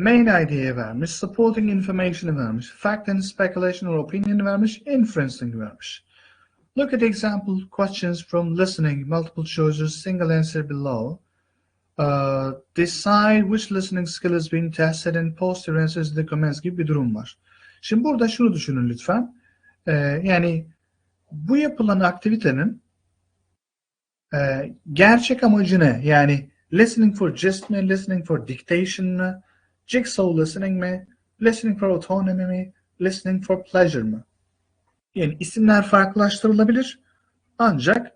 main idea vermiş, supporting information'ı vermiş, fact and speculation or opinion'ı vermiş, inferencing vermiş. Look at example questions from listening, multiple choices, single answer below. Uh, decide which listening skill is being tested and post your answers in the comments gibi bir durum var. Şimdi burada şunu düşünün lütfen. Ee, yani bu yapılan aktivitenin e, gerçek amacı ne? Yani listening for gist mi, listening for dictation mı, jigsaw listening mi, listening for autonomy mi, listening for pleasure mı? Yani isimler farklılaştırılabilir ancak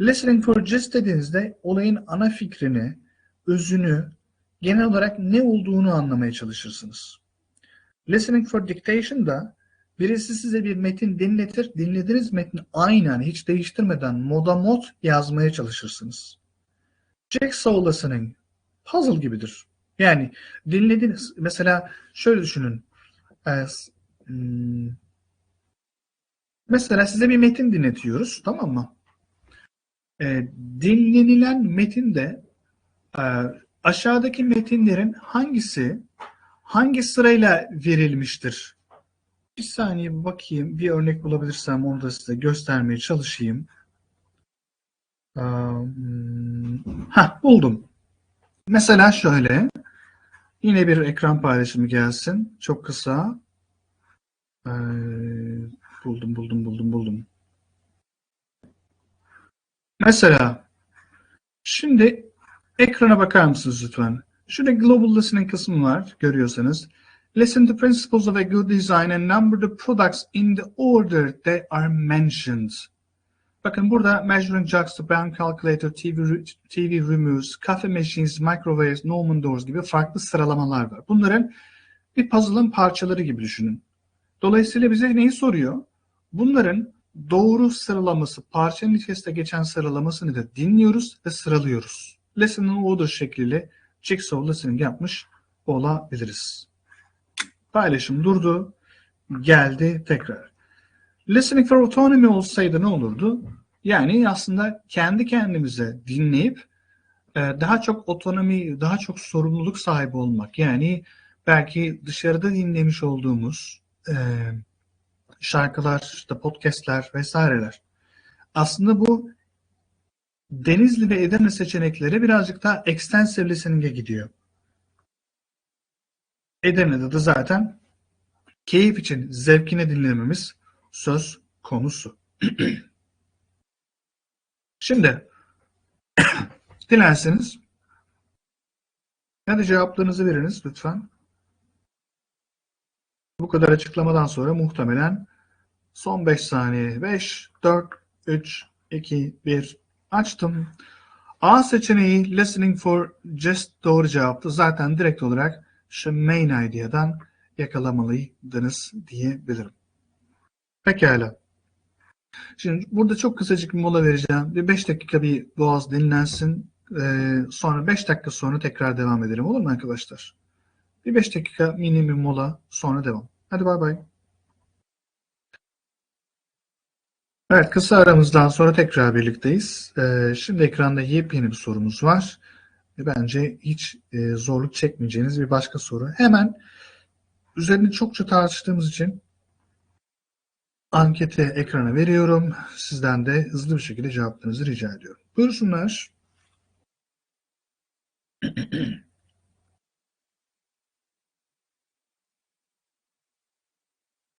listening for gist dediğinizde olayın ana fikrini, özünü, genel olarak ne olduğunu anlamaya çalışırsınız. Listening for dictation da birisi size bir metin dinletir, dinlediğiniz metni aynen hiç değiştirmeden moda mod yazmaya çalışırsınız. Jigsaw listening puzzle gibidir. Yani dinlediğiniz mesela şöyle düşünün. As, hmm, mesela size bir metin dinletiyoruz tamam mı? E, dinlenilen metinde e, aşağıdaki metinlerin hangisi hangi sırayla verilmiştir? Bir saniye bir bakayım. Bir örnek bulabilirsem onu da size göstermeye çalışayım. Ha buldum. Mesela şöyle. Yine bir ekran paylaşımı gelsin. Çok kısa. Ee, buldum, buldum, buldum, buldum. Mesela şimdi ekrana bakar mısınız lütfen? Şurada global listening kısmı var görüyorsanız. Listen to principles of a good design and number the products in the order they are mentioned. Bakın burada measuring band calculator, TV, TV removes, coffee machines, microwaves, Norman doors gibi farklı sıralamalar var. Bunların bir puzzle'ın parçaları gibi düşünün. Dolayısıyla bize neyi soruyor? Bunların doğru sıralaması, parçanın içerisinde geçen sıralamasını da dinliyoruz ve sıralıyoruz. Lesson'ın order şekliyle jigsaw listening yapmış olabiliriz. Paylaşım durdu. Geldi tekrar. Listening for autonomy olsaydı ne olurdu? Yani aslında kendi kendimize dinleyip e, daha çok otonomi, daha çok sorumluluk sahibi olmak. Yani belki dışarıda dinlemiş olduğumuz e, şarkılar, işte podcastler vesaireler. Aslında bu Denizli ve Edirne seçenekleri birazcık daha extensive listening'e gidiyor. Edirne'de de zaten keyif için zevkine dinlememiz söz konusu. Şimdi dilerseniz hadi cevaplarınızı veriniz lütfen. Bu kadar açıklamadan sonra muhtemelen son 5 saniye 5, 4, 3, 2, 1 açtım. A seçeneği listening for just doğru cevaptı. Zaten direkt olarak şu main idea'dan yakalamalıydınız diyebilirim. Pekala. Şimdi burada çok kısacık bir mola vereceğim. Bir 5 dakika bir boğaz dinlensin. Ee, sonra 5 dakika sonra tekrar devam edelim. Olur mu arkadaşlar? Bir 5 dakika mini bir mola sonra devam. Hadi bay bay. Evet kısa aramızdan sonra tekrar birlikteyiz. Ee, şimdi ekranda yepyeni bir sorumuz var. Bence hiç e, zorluk çekmeyeceğiniz bir başka soru. Hemen üzerine çokça tartıştığımız için anketi ekrana veriyorum. Sizden de hızlı bir şekilde cevaplarınızı rica ediyorum. Buyursunlar.